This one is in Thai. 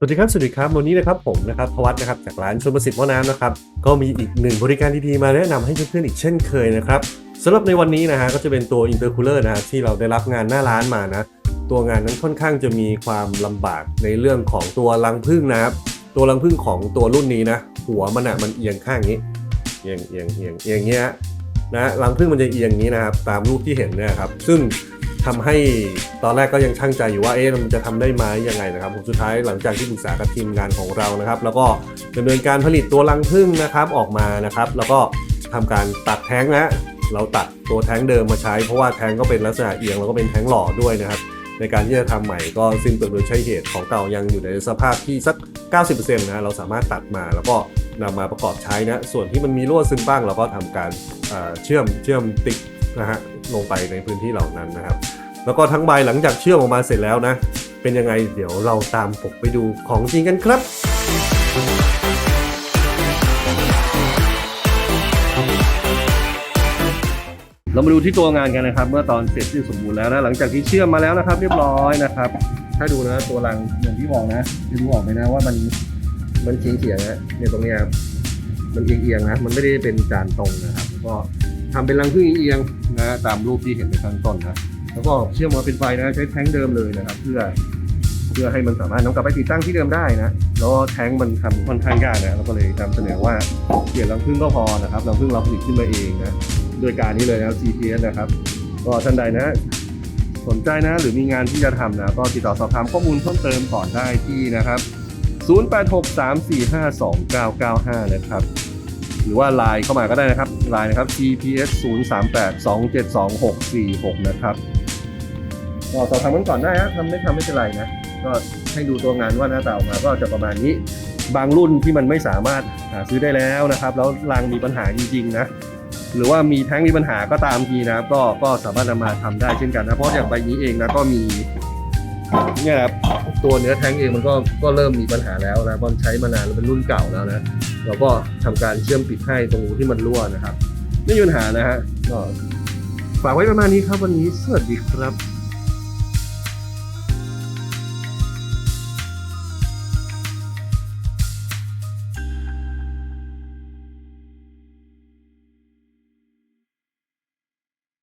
สวัสดีครับสวัสดีครับวันนี้นะครับผมนะครับพวัตนะครับจากร้านชนประสิทธิ์ม้อน้ำนะครับก็มีอีกหนึ่งบริการดีๆมาแนะนำให้เพื่อนๆอีกเช่นเคยนะครับสำหรับในวันนี้นะฮะก็จะเป็นตัวอินเตอร์คูลเลอร์นะฮะที่เราได้รับงานหน้าร้านมานะตัวงานนั้นค่อนข้างจะมีความลำบากในเรื่องของตัวรังผึ้งนะครับตัวรังผึ้งของตัวรุ่นนี้นะหัวมันอะมันเอียงข้างนี้เอียงเอียงเอียงเอียงเงี้ยนะรังผึ้งมันจะเอียงอย่างนี้นะครับตามรูปที่เห็นเนี่ยครับซึ่ง ทำให้ตอนแรกก็ยังช่างใจอยู่ว่าเอ๊ะมันจะทำได้ไหมยังไงนะครับผมสุดท้ายหลังจากที่ปรึกษากับทีมงานของเรานะครับ แล้วก็ดำเนินการผลิตตัวรังผึ้งนะครับออกมานะครับ แล้วก็ทำการตัดแท้งนะเราตัดตัวแท้งเดิมมาใช้เพราะว่าแท้งก็เป็นลักษณะเอียงแล้วก็เป็นแท้งหล่อด้วยนะครับในการที่จะทำใหม่ก็สิ้นเปลืองโดยใช้เหตุของเก่ายังอยู่ในสภาพที่สัก 90%นะเราสามารถตัดมาแล้วก็นำมาประกอบใช้นะส่วนที่มันมีรั่วซึมบ้างเราก็ทำการเชื่อมเชื่อมติด นะฮะลงไปในพื้นที่เหล่านั้นนะครับ แล้วก็ทั้งใบหลังจากเชื่อมออกมาเสร็จแล้วนะ เป็นยังไงเดี๋ยวเราตามผมไปดูของจริงกันครับเรามาดูที่ตัวงานกันนะครับ เมื่อตอนเสร็จสิ้นสมบูรณ์แล้วนะหลังจากที่เชื่อมมาแล้วนะครับ เรียบร้อยนะครับ ถ้าดูนะตัวรังอย่างที่บอกนะดูออกไหมนะว่ามันมันเฉียงเฉียงนะเนี่ยตรงนี้ครับมันเอียงเอียงๆนะมันไม่ได้เป็นจานตรงนะครับก็ ทำเป็นรังพึ่งเอียงนะตามรูปที่เห็นในข้างต้นนะแล้วก็เชื่อมมาเป็นไฟนะใช้แท้งเดิมเลยนะครับ เพื่อเพื่อให้มันสามารถนำกลับไปติดตั้งที่เดิมได้นะแล้วแท้งมันทำค่อนข้างยากนะเราก็เลยนำเสนอว่าเปลี่ยนรังผึ้งก็พอนะครับรังผึ้งเราผลิตขึ้นมาเองนะโดยการนี้เลยนะ CPS นะครับ ก็ท่านใดนะสนใจนะ หรือมีงานที่จะทำนะ ก็ติดต่อสอบถามข้อมูลเพิ่มเติมก่อนได้ที่นะครับ 0863452995 นะครับ หรือว่าไลน์เข้ามาก็ได้นะครับไลน์นะครับ GPS 0 3 8 2 7 2 6 4 6 นะครับก็สอบถามกันก่อนได้นะทำไม่ทำไม่เป็นไรนะ ก็ให้ดูตัวงานว่าหน้าตาออกมาก็จะประมาณนี้ บางรุ่นที่มันไม่สามารถหาซื้อได้แล้วนะครับ แล้วรางมีปัญหาจริงๆนะหรือว่ามีแท้งมีปัญหาก็ตามทีนะครับก็ก็สามารถนำมาทำได้เช่นกันนะเพราะอย่างใบนี้เองนะก็มี เนี่ยครับตัวเนื้อแท้งเองมันก็ก็เริ่มมีปัญหาแล้วนะเพราะใช้มานานแล้วเป็นรุ่นเก่าแล้วนะเราก็ทำการเชื่อมปิดให้ตรงที่มันรั่วนะครับ ไม่มีปัญหานะฮะก็ฝากไว้ประมาณนี้ครับวันนี้สวัสดีครับ